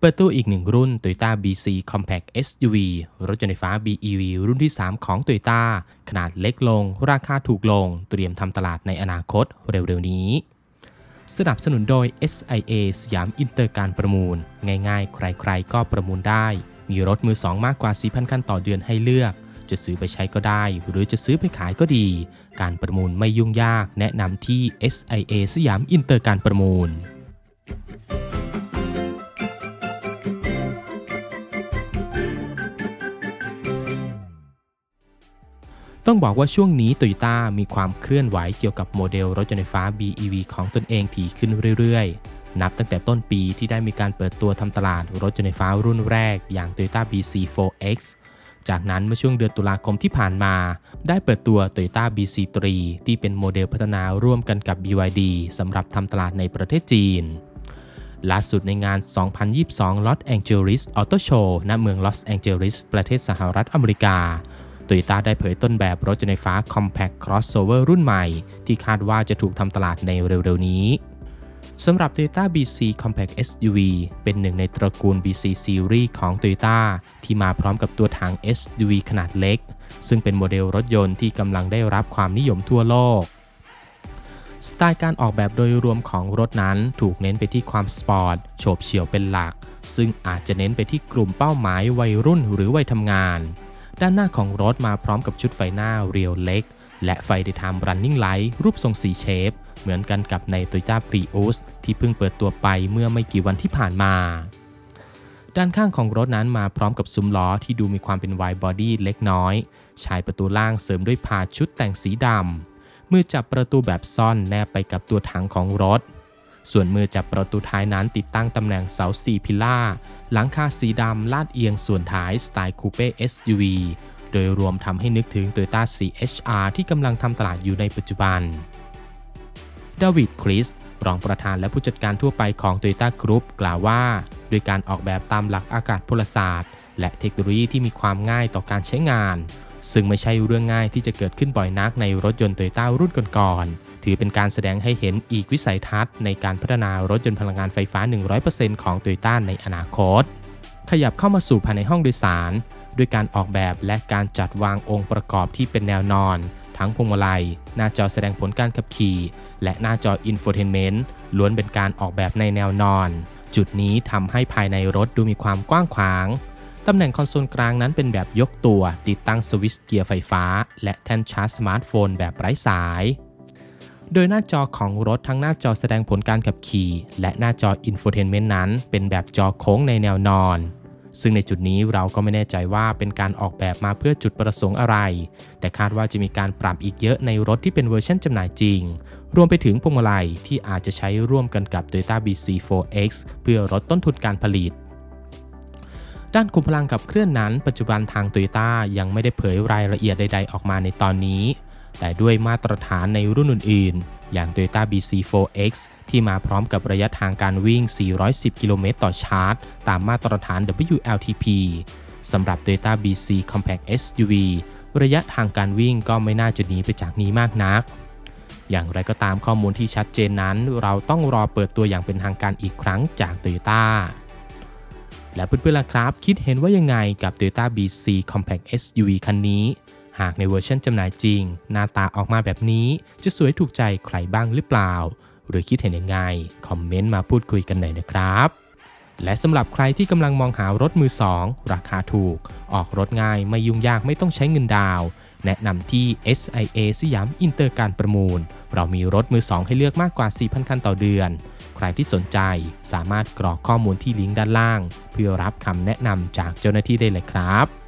เปิดตัวอีกหนึ่งรุ่น Toyota BC Compact SUV รถยนต์ไฟฟ้า BEV รุ่นที่ 3 ของ Toyota ขนาดเล็กลง ราคาถูกลง เตรียมทำตลาดในอนาคตเร็วๆนี้ สนับสนุนโดย SIA สยามอินเตอร์การประมูล ง่ายๆ ใครๆ ก็ประมูลได้ มีรถมือสองมากกว่า 4,000 คันต่อเดือนให้เลือก จะซื้อไปใช้ก็ได้ หรือจะซื้อไปขายก็ดี การประมูลไม่ยุ่งยาก แนะนำที่ SIA สยามอินเตอร์การประมูล ต้องบอกว่าช่วงนี้ Toyota มีความเคลื่อนไหวเกี่ยวกับโมเดลรถยนต์ไฟฟ้า BEV ของตนเองถี่ขึ้นเรื่อยๆ นับตั้งแต่ต้นปีที่ได้มีการเปิดตัวทำตลาดรถยนต์ไฟฟ้ารุ่นแรกอย่าง Toyota BC4X จากนั้นเมื่อช่วงเดือนตุลาคมที่ผ่านมา ได้เปิดตัว Toyota BC3 ที่เป็นโมเดลพัฒนาร่วมกันกับ BYD สำหรับทำตลาดในประเทศจีนล่าสุดในงาน 2022 Los Angeles Auto Show ณ เมือง Los Angeles ประเทศสหรัฐอเมริกา โตโยต้าได้เผยต้นแบบรถยนต์ไฟฟ้า Compact Crossover รุ่นใหม่ ที่คาดว่าจะถูกทำตลาดในเร็วๆนี้สำหรับ Toyota BC Compact SUV เป็นหนึ่งในตระกูล BC Series ของ Toyota ที่มาพร้อมกับตัวถัง SUV ขนาดเล็ก ซึ่งเป็นโมเดลรถยนต์ที่กำลังได้รับความนิยมทั่วโลก สไตล์การออกแบบโดยรวมของรถนั้นถูกเน้นไปที่ความสปอร์ตโฉบเฉี่ยวเป็นหลัก ซึ่งอาจจะเน้นไปที่กลุ่มเป้าหมายวัยรุ่นหรือวัยทำงาน ด้านหน้าของรถมาพร้อมกับชุดไฟหน้าเรียวเล็ก และไฟ Daytime Running Light รูปทรงสีเชฟ เหมือนกันกับใน Toyota Prius ที่เพิ่งเปิดตัวไปเมื่อไม่กี่วันที่ผ่านมา ด้านข้างของรถนั้นมาพร้อมกับซุ้มล้อที่ดูมีความเป็น wide body เล็กน้อย ชายประตูล่างเสริมด้วยพาชุดแต่งสีดำมือจับประตูแบบซ่อนแนบไปกับตัวถังของรถส่วนมือจับประตูท้ายนั้นติดตั้งตำแหน่งเสา4พิล่า หลังคาสีดำลาดเอียงส่วนท้ายสไตล์คูเป้ SUV โดยรวมทำให้นึกถึง Toyota CHR ที่กำลังทำตลาดอยู่ในปัจจุบัน ดาวิดคริส รองประธานและผู้จัดการทั่วไปของ Toyota Group กล่าวว่าด้วยการออกแบบตามหลักอากาศพลศาสตร์ และเทคโนโลยีที่มีความง่ายต่อการใช้งาน ซึ่งไม่ใช่เรื่องง่ายที่จะเกิดขึ้นบ่อยนักในรถยนต์ Toyota รุ่นก่อนๆ ถือเป็นการแสดงให้เห็นอีกวิสัยทัศน์ในการพัฒนารถยนต์พลังงานไฟฟ้า 100%ของ Toyota ในอนาคต ขยับเข้ามาสู่ภายในห้องโดยสาร ด้วยการออกแบบและการจัดวางองค์ประกอบที่เป็นแนวนอน ทั้งพวงมาลัย หน้าจอแสดงผลการขับขี่ และหน้าจออินโฟเทนเมนต์ล้วนเป็นการออกแบบในแนวนอน จุดนี้ทำให้ภายในรถดูมีความกว้างขวางตำแหน่งคอนโซลกลางนั้นเป็นแบบยกตัว ติดตั้งสวิตช์เกียร์ไฟฟ้า และแท่นชาร์จสมาร์ทโฟนแบบไร้สาย โดยหน้าจอของรถทั้งหน้าจอแสดงผลการขับขี่ และหน้าจออินโฟเทนเมนต์นั้น เป็นแบบจอโค้งในแนวนอน ซึ่งในจุดนี้เราก็ไม่แน่ใจว่าเป็นการออกแบบมาเพื่อจุดประสงค์อะไร แต่คาดว่าจะมีการปรับอีกเยอะในรถที่เป็นเวอร์ชันจำหน่ายจริง รวมไปถึงพวงมาลัยที่อาจจะใช้ร่วมกันกับ Toyota BC4X เพื่อลดต้นทุนการผลิตด้านคุมพลังขับเคลื่อนนั้น ปัจจุบันทาง Toyota ยังไม่ได้เผยรายละเอียดใด ๆ ออกมาในตอนนี้ แต่ด้วยมาตรฐานในรุ่นอื่นๆ อย่าง Toyota BC4X ที่มาพร้อมกับระยะทางการวิ่ง 410 กิโลเมตรต่อชาร์จ ตามมาตรฐาน WLTP สำหรับ Toyota BC Compact SUV ระยะทางการวิ่งก็ไม่น่าจะหนีไปจากนี้มากนัก อย่างไรก็ตามข้อมูลที่ชัดเจนนั้น เราต้องรอเปิดตัวอย่างเป็นทางการอีกครั้งจาก Toyota และเพื่อนๆล่ะครับ คิดเห็นว่ายังไงกับ Toyota BC Compact SUV คันนี้ หากในเวอร์ชันจำหน่ายจริง หน้าตาออกมาแบบนี้จะสวยถูกใจใครบ้างหรือเปล่า หรือคิดเห็นยังไง คอมเมนต์มาพูดคุยกันหน่อยนะครับ และสำหรับใครที่กำลังมองหารถมือสองราคาถูก ออกรถง่ายไม่ยุ่งยากไม่ต้องใช้เงินดาว แนะนำที่ SIA สยามอินเตอร์การประมูล เรามีรถมือสองให้เลือกมากกว่า 4,000 คันต่อเดือนใครที่สนใจสามารถกรอกข้อมูลที่ลิงก์ด้านล่าง เพื่อรับคำแนะนำจากเจ้าหน้าที่ได้เลยครับ